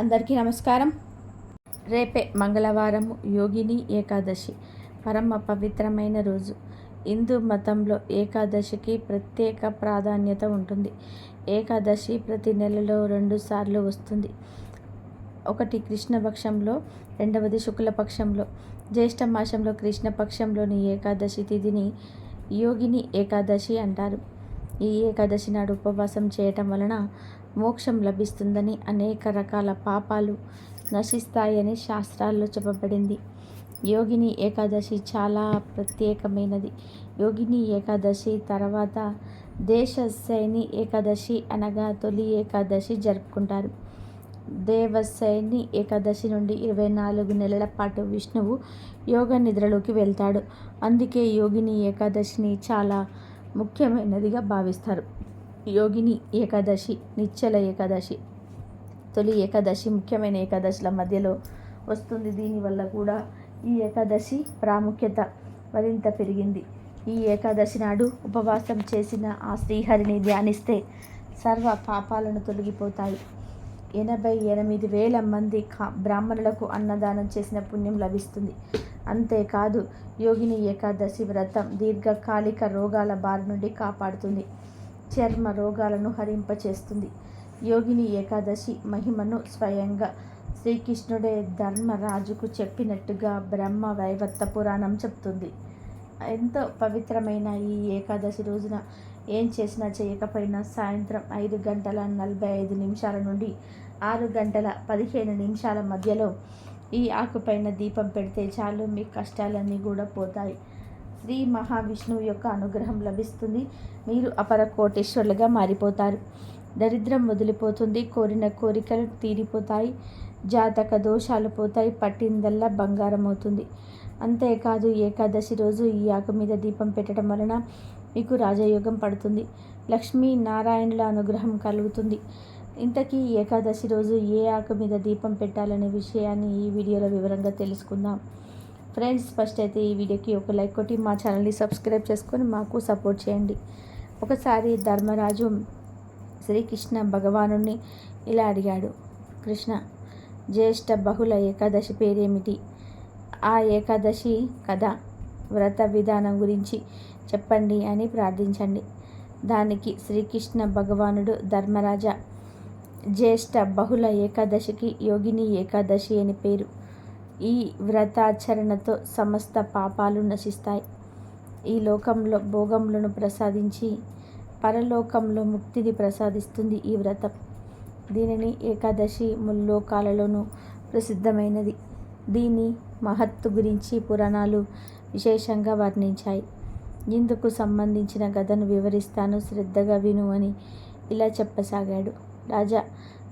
అందరికీ నమస్కారం. రేపే మంగళవారం యోగిని ఏకాదశి. పరమ పవిత్రమైన రోజు. హిందూ మతంలో ఏకాదశికి ప్రత్యేక ప్రాధాన్యత ఉంటుంది. ఏకాదశి ప్రతి నెలలో రెండు సార్లు వస్తుంది. ఒకటి కృష్ణపక్షంలో రెండవది శుక్లపక్షంలో. జ్యేష్ఠ మాసంలో కృష్ణపక్షంలోని ఏకాదశి తిథిని యోగిని ఏకాదశి అంటారు. ఈ ఏకాదశి నాడు ఉపవాసం చేయటం వలన మోక్షం లభిస్తుందని అనేక రకాల పాపాలు నశిస్తాయని శాస్త్రాల్లో చెప్పబడింది. యోగిని ఏకాదశి చాలా ప్రత్యేకమైనది. యోగిని ఏకాదశి తర్వాత దేశశయని ఏకాదశి అనగా తొలి ఏకాదశి జరుపుకుంటారు. దేవశైని ఏకాదశి నుండి ఇరవై నాలుగు నెలల పాటు విష్ణువు యోగ నిద్రలోకి వెళ్తాడు. అందుకే యోగిని ఏకాదశిని చాలా ముఖ్యమైనదిగా భావిస్తారు. యోగిని ఏకాదశి నిశ్చల ఏకాదశి తొలి ఏకాదశి ముఖ్యమైన ఏకాదశిల మధ్యలో వస్తుంది. దీనివల్ల కూడా ఈ ఏకాదశి ప్రాముఖ్యత మరింత పెరిగింది. ఈ ఏకాదశి నాడు ఉపవాసం చేసిన ఆ శ్రీహరిని ధ్యానిస్తే సర్వ పాపాలను తొలగిపోతాయి. ఎనభై ఎనిమిది వేల మంది కా బ్రాహ్మణులకు అన్నదానం చేసిన పుణ్యం లభిస్తుంది. అంతేకాదు యోగిని ఏకాదశి వ్రతం దీర్ఘకాలిక రోగాల బారి నుండి కాపాడుతుంది. చర్మ రోగాలను హరింపచేస్తుంది. యోగిని ఏకాదశి మహిమను స్వయంగా శ్రీకృష్ణుడే ధర్మరాజుకు చెప్పినట్టుగా బ్రహ్మ వైవత్త పురాణం చెప్తుంది. ఎంతో పవిత్రమైన ఈ ఏకాదశి రోజున ఏం చేసినా చేయకపోయినా సాయంత్రం ఐదు గంటల నలభై ఐదు నిమిషాల నుండి ఆరు గంటల పదిహేను నిమిషాల మధ్యలో ఈ ఆకుపైన దీపం పెడితే చాలు మీ కష్టాలన్నీ కూడా పోతాయి. శ్రీ మహావిష్ణువు యొక్క అనుగ్రహం లభిస్తుంది. మీరు అపర కోటేశ్వరులుగా మారిపోతారు. దరిద్రం వదిలిపోతుంది. కోరిన కోరికలు తీరిపోతాయి. జాతక దోషాలు పోతాయి. పట్టిందల్లా బంగారం అవుతుంది. అంతేకాదు ఏకాదశి రోజు ఈ ఆకు మీద దీపం పెట్టడం వలన మీకు రాజయోగం పడుతుంది. లక్ష్మీ నారాయణుల అనుగ్రహం కలుగుతుంది. ఇంతకీ ఏకాదశి రోజు ఏ ఆకు మీద దీపం పెట్టాలనే విషయాన్ని ఈ వీడియోలో వివరంగా తెలుసుకుందాం. ఫ్రెండ్స్ ఫస్ట్ అయితే ఈ వీడియోకి ఒక లైక్ కొట్టి మా ఛానల్ని సబ్స్క్రైబ్ చేసుకొని మాకు సపోర్ట్ చేయండి. ఒకసారి ధర్మరాజు శ్రీకృష్ణ భగవాను ఇలా అడిగాడు. కృష్ణ జ్యేష్ఠ బహుళ ఏకాదశి పేరేమిటి? ఆ ఏకాదశి కథ వ్రత విధానం గురించి చెప్పండి అని ప్రార్థించండి. దానికి శ్రీకృష్ణ భగవానుడు ధర్మరాజ జ్యేష్ఠ బహుళ ఏకాదశికి యోగిని ఏకాదశి అని పేరు. ఈ వ్రతాచరణతో సమస్త పాపాలు నశిస్తాయి. ఈ లోకంలో భోగములను ప్రసాదించి పరలోకంలో ముక్తిని ప్రసాదిస్తుంది ఈ వ్రతం. దీనిని ఏకాదశి ముల్లోకాలలోనూ ప్రసిద్ధమైనది. దీని మహత్తు గురించి పురాణాలు విశేషంగా వర్ణించాయి. ఇందుకు సంబంధించిన కథను వివరిస్తాను శ్రద్ధగా విను అని ఇలా చెప్పసాగాడు. రాజా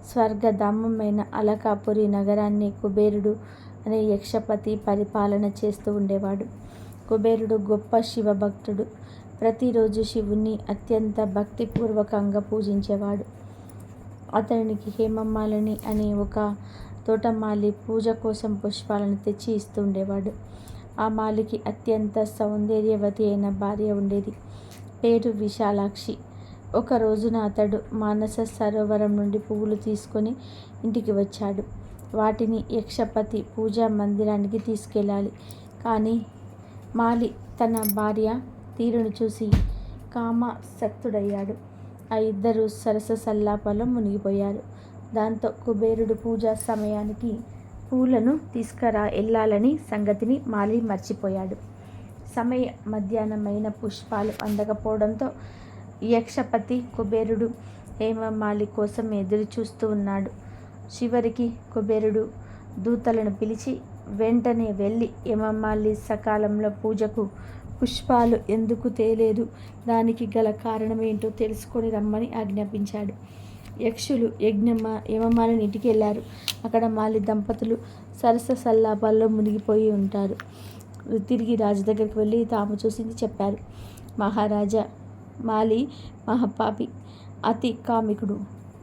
స్వర్గధామమైన అలకాపురి నగరాన్ని కుబేరుడు అనే యక్షపతి పరిపాలన చేస్తూ ఉండేవాడు. కుబేరుడు గొప్ప శివభక్తుడు. ప్రతిరోజు శివుణ్ణి అత్యంత భక్తిపూర్వకంగా పూజించేవాడు. అతనికి హేమమ్మాలని అనే ఒక తోటమాలి పూజ కోసం పుష్పాలను తెచ్చి ఇస్తూ ఉండేవాడు. ఆ మాలికి అత్యంత సౌందర్యవతి అయిన భార్య ఉండేది. పేరు విశాలాక్షి. ఒక రోజున అతడు మానస సరోవరం నుండి పువ్వులు తీసుకొని ఇంటికి వచ్చాడు. వాటిని యక్షపతి పూజా మందిరానికి తీసుకెళ్ళాలి. కానీ మాలి తన భార్య తీరును చూసి కామాసక్తుడయ్యాడు ఆ ఇద్దరు సరస సల్లాపలో మునిగిపోయారు. దాంతో కుబేరుడు పూజా సమయానికి పూలను తీసుకురా వెళ్ళాలని సంగతిని మాలి మర్చిపోయాడు. సమయ మధ్యాహ్నమైన పుష్పాలు అందకపోవడంతో యక్షపతి కుబేరుడు హేమమాలి కోసం ఎదురు చూస్తూ ఉన్నాడు. చివరికి కుబేరుడు దూతలను పిలిచి వెంటనే వెళ్ళి హేమమాలి సకాలంలో పూజకు పుష్పాలు ఎందుకు తేలేదు? దానికి గల కారణమేంటో తెలుసుకొని రమ్మని ఆజ్ఞాపించాడు. యక్షులు యజ్ఞమ్మ యమమాలిని ఇంటికి వెళ్ళారు. అక్కడ మాలి దంపతులు సరస సల్లాపాల్లో మునిగిపోయి ఉంటారు. తిరిగి రాజు దగ్గరికి వెళ్ళి తాము చూసింది చెప్పారు. మహారాజా మాలి మహాపాపి అతి కామికుడు.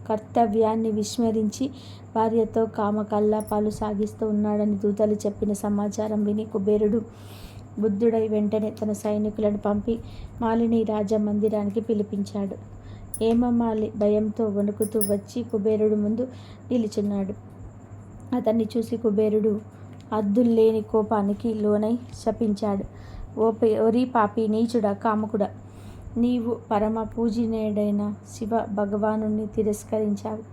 కర్తవ్యాన్ని విస్మరించి భార్యతో కామకల్లాపాలు సాగిస్తూ ఉన్నాడని దూతలు చెప్పిన సమాచారం విని కుబేరుడు బుద్ధుడై వెంటనే తన సైనికులను పంపి మాలిని రాజ మందిరానికి పిలిపించాడు హేమమాలి భయంతో వణుకుతూ వచ్చి కుబేరుడు ముందు నిలిచున్నాడు. అతన్ని చూసి కుబేరుడు అద్దుల్లేని కోపానికి లోనై శపించాడు. ఓ పే ఓరి పాపి నీచుడా కాముకుడా నీవు పరమ పూజనీయుడైన శివ భగవానుణ్ణి తిరస్కరించావు.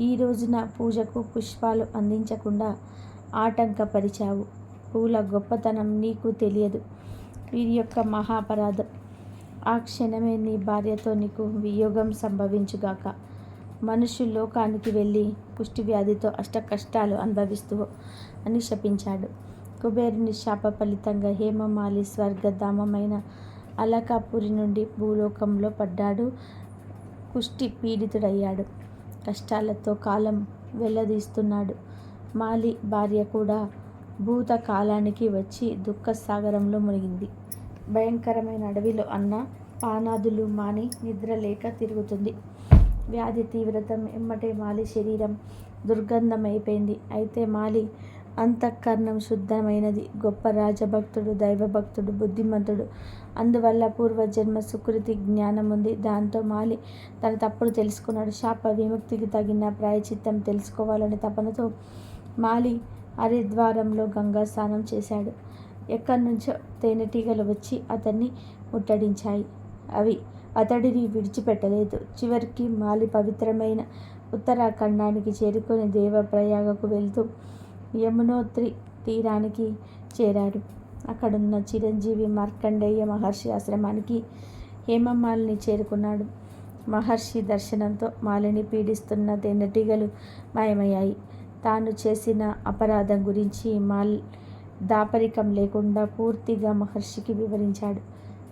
ఈ రోజున పూజకు పుష్పాలు అందించకుండా ఆటంకపరిచావు. పూల గొప్పతనం నీకు తెలియదు. వీరి యొక్క మహాపరాధం. ఆ క్షణమే నీ భార్యతో నీకు వియోగం సంభవించుగాక. మనుషు లోకానికి వెళ్ళి పుష్టి వ్యాధితో అష్ట కష్టాలు అనుభవిస్తూ అని శపించాడు. కుబేరుని శాప ఫలితంగా హేమమాలి స్వర్గధామమైన అలకాపురి నుండి భూలోకంలో పడ్డాడు. కుష్టి పీడితుడయ్యాడు. కష్టాలతో కాలం వెల్లదీస్తున్నాడు మాలి భార్య కూడా భూత కాలానికి వచ్చి దుఃఖ సాగరంలో మునిగింది. భయంకరమైన అడవిలో అన్న పానాదులు మాని నిద్ర లేక తిరుగుతుంది. వ్యాధి తీవ్రత ఎమ్మటే మాలి శరీరం దుర్గంధమైపోయింది. అయితే మాలి అంతఃకరణం శుద్ధమైనది. గొప్ప రాజభక్తుడు దైవభక్తుడు బుద్ధిమంతుడు. అందువల్ల పూర్వజన్మ సుకృతి జ్ఞానం ఉంది. దాంతో మాలి తన తప్పుడు తెలుసుకున్నాడు. శాప విముక్తికి తగిన ప్రాయచిత్తం తెలుసుకోవాలనే తపనతో మాలి హరిద్వారంలో గంగా స్నానం చేశాడు. ఎక్కడి నుంచో తేనెటీగలు వచ్చి అతన్ని ముట్టడించాయి. అవి అతడిని విడిచిపెట్టలేదు. చివరికి మాలి పవిత్రమైన ఉత్తరాఖండానికి చేరుకొని దేవప్రయాగకు వెళ్తూ యమునోత్రి తీరానికి చేరాడు. అక్కడున్న చిరంజీవి మార్కండేయ మహర్షి ఆశ్రమానికి హేమమాలిని చేరుకున్నాడు. మహర్షి దర్శనంతో మాలిని పీడిస్తున్న తేనెటీగలు మాయమయ్యాయి. తాను చేసిన అపరాధం గురించి మాల్ దాపరికం లేకుండా పూర్తిగా మహర్షికి వివరించాడు.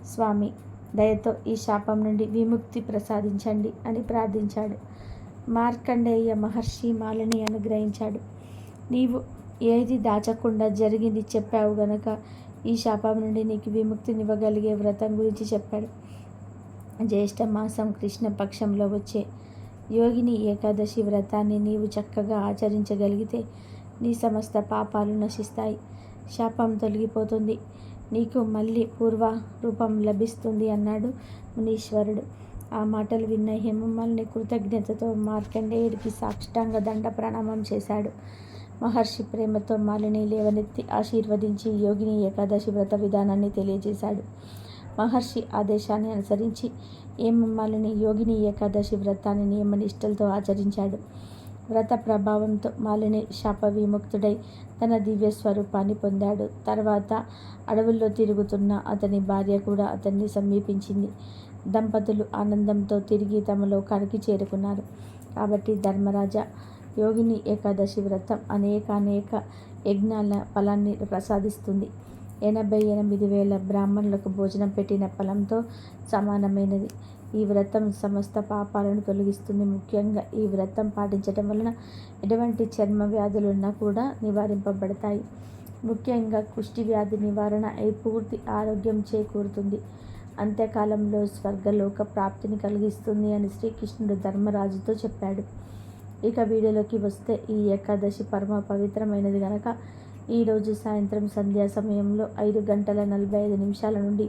స్వామి దయతో ఈ శాపం నుండి విముక్తి ప్రసాదించండి అని ప్రార్థించాడు. మార్కండేయ మహర్షి మాలిని అనుగ్రహించాడు. నీవు ఏది దాచకుండా జరిగింది చెప్పావు గనక ఈ శాపం నుండి నీకు విముక్తినివ్వగలిగే వ్రతం గురించి చెప్పాడు. జ్యేష్ఠ మాసం కృష్ణపక్షంలో వచ్చే యోగిని ఏకాదశి వ్రతాన్ని నీవు చక్కగా ఆచరించగలిగితే నీ సమస్త పాపాలు నశిస్తాయి. శాపం తొలగిపోతుంది. నీకు మళ్ళీ పూర్వ రూపం లభిస్తుంది అన్నాడు మునీశ్వరుడు. ఆ మాటలు విన్న హేమమ్మల్ని కృతజ్ఞతతో మార్కండేయుడికి సాష్టాంగ దండ ప్రణామం చేశాడు. మహర్షి ప్రేమతో మాలిని లేవనెత్తి ఆశీర్వదించి యోగిని ఏకాదశి వ్రత విధానాన్ని తెలియజేశాడు. మహర్షి ఆదేశాన్ని అనుసరించి ఏమమ్మాలిని యోగిని ఏకాదశి వ్రతాన్ని నియమనిష్టలతో ఆచరించాడు. వ్రత ప్రభావంతో మాలిని శాప విముక్తుడై తన దివ్య స్వరూపాన్ని పొందాడు. తర్వాత అడవుల్లో తిరుగుతున్న అతని భార్య కూడా అతన్ని సమీపించింది. దంపతులు ఆనందంతో తిరిగి తమ లోకానికి చేరుకున్నారు. కాబట్టి ధర్మరాజా యోగిని ఏకాదశి వ్రతం అనేక అనేక యజ్ఞాల ఫలాన్ని ప్రసాదిస్తుంది. ఎనభై ఎనిమిది వేల బ్రాహ్మణులకు భోజనం పెట్టిన ఫలంతో సమానమైనది. ఈ వ్రతం సమస్త పాపాలను తొలగిస్తుంది. ముఖ్యంగా ఈ వ్రతం పాటించడం వలన ఎటువంటి చర్మ వ్యాధులున్నా కూడా నివారింపబడతాయి. ముఖ్యంగా కుష్టి వ్యాధి నివారణ అయి పూర్తి ఆరోగ్యం చేకూరుతుంది. అంత్యకాలంలో స్వర్గలోక ప్రాప్తిని కలిగిస్తుంది అని శ్రీకృష్ణుడు ధర్మరాజుతో చెప్పాడు. ఇక వీడియోలోకి వస్తే ఈ ఏకాదశి పరమ పవిత్రమైనది గనక ఈరోజు సాయంత్రం సంధ్యా సమయంలో ఐదు గంటల నలభై ఐదు నిమిషాల నుండి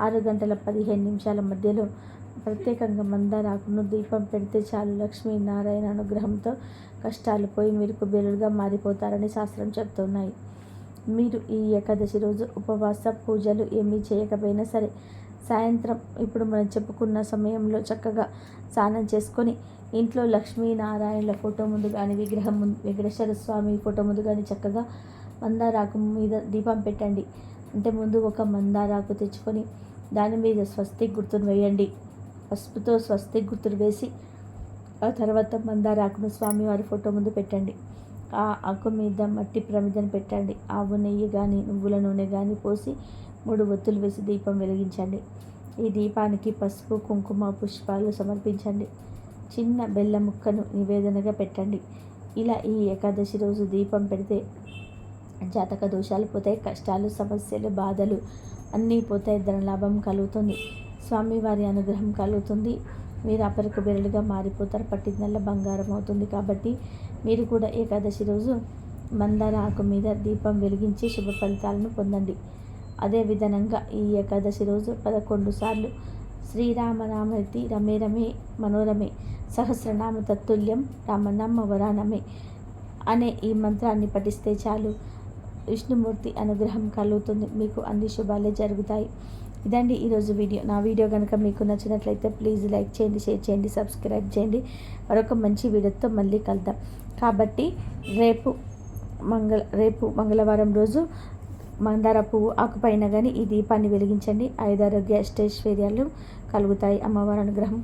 ఆరు గంటల పదిహేను నిమిషాల మధ్యలో ప్రత్యేకంగా మందారాకును దీపం పెడితే చాలు లక్ష్మీనారాయణ అనుగ్రహంతో కష్టాలు పోయి మీరు కుబేరులుగా మారిపోతారని శాస్త్రం చెప్తున్నాయి. మీరు ఈ ఏకాదశి రోజు ఉపవాస పూజలు ఏమీ చేయకపోయినా సరే సాయంత్రం ఇప్పుడు మనం చెప్పుకున్న సమయంలో చక్కగా స్నానం చేసుకొని ఇంట్లో లక్ష్మీనారాయణుల ఫోటో ముందు కానీ విగ్రహం ముందు వెంకటేశ్వర స్వామి ఫోటో ముందు కానీ చక్కగా మందారాకు మీద దీపం పెట్టండి. అంటే ముందు ఒక మందారాకు తెచ్చుకొని దాని మీద స్వస్తి గుర్తును వేయండి. పసుపుతో స్వస్తి గుర్తులు వేసి ఆ తర్వాత మందారాకును స్వామివారి ఫోటో ముందు పెట్టండి. ఆ ఆకు మీద మట్టి ప్రమిదను పెట్టండి. ఆవు నెయ్యి కానీ నువ్వుల నూనె కానీ పోసి మూడు ఒత్తులు వేసి దీపం వెలిగించండి. ఈ దీపానికి పసుపు కుంకుమ పుష్పాలు సమర్పించండి. చిన్న బెల్ల ముక్కను నివేదనగా పెట్టండి. ఇలా ఈ ఏకాదశి రోజు దీపం పెడితే జాతక దోషాలు పోతాయి కష్టాలు సమస్యలు బాధలు అన్నీ పోతాయి ధనలాభం కలుగుతుంది. స్వామివారి అనుగ్రహం కలుగుతుంది. మీరు అపరకు బెరలుగా మారిపోతారు పట్టిందల్లా బంగారం అవుతుంది. కాబట్టి మీరు కూడా ఏకాదశి రోజు మందార ఆకు మీద దీపం వెలిగించి శుభ ఫలితాలను పొందండి. అదే విధంగా ఈ ఏకాదశి రోజు పదకొండు సార్లు శ్రీరామనామతి రమే రమే మనోరమే. సహస్రనామ తత్తుల్యం రామనామ వరానమే అనే ఈ మంత్రాన్ని పఠిస్తే చాలు. విష్ణుమూర్తి అనుగ్రహం కలుగుతుంది. మీకు అన్ని శుభాలే జరుగుతాయి. ఇదండి ఈరోజు వీడియో. నా వీడియో కనుక మీకు నచ్చినట్లయితే ప్లీజ్ లైక్ చేయండి షేర్ చేయండి సబ్స్క్రైబ్ చేయండి. మరొక మంచి వీడియోతో మళ్ళీ కలుద్దాం. కాబట్టి రేపు మంగళ రేపు మంగళవారం రోజు మందార పువ్వు ఆకుపైన కానీ ఈ దీపాన్ని వెలిగించండి. ఐదారోగ్య అష్టైశ్వర్యాలు కలుగుతాయి. అమ్మవారి అనుగ్రహం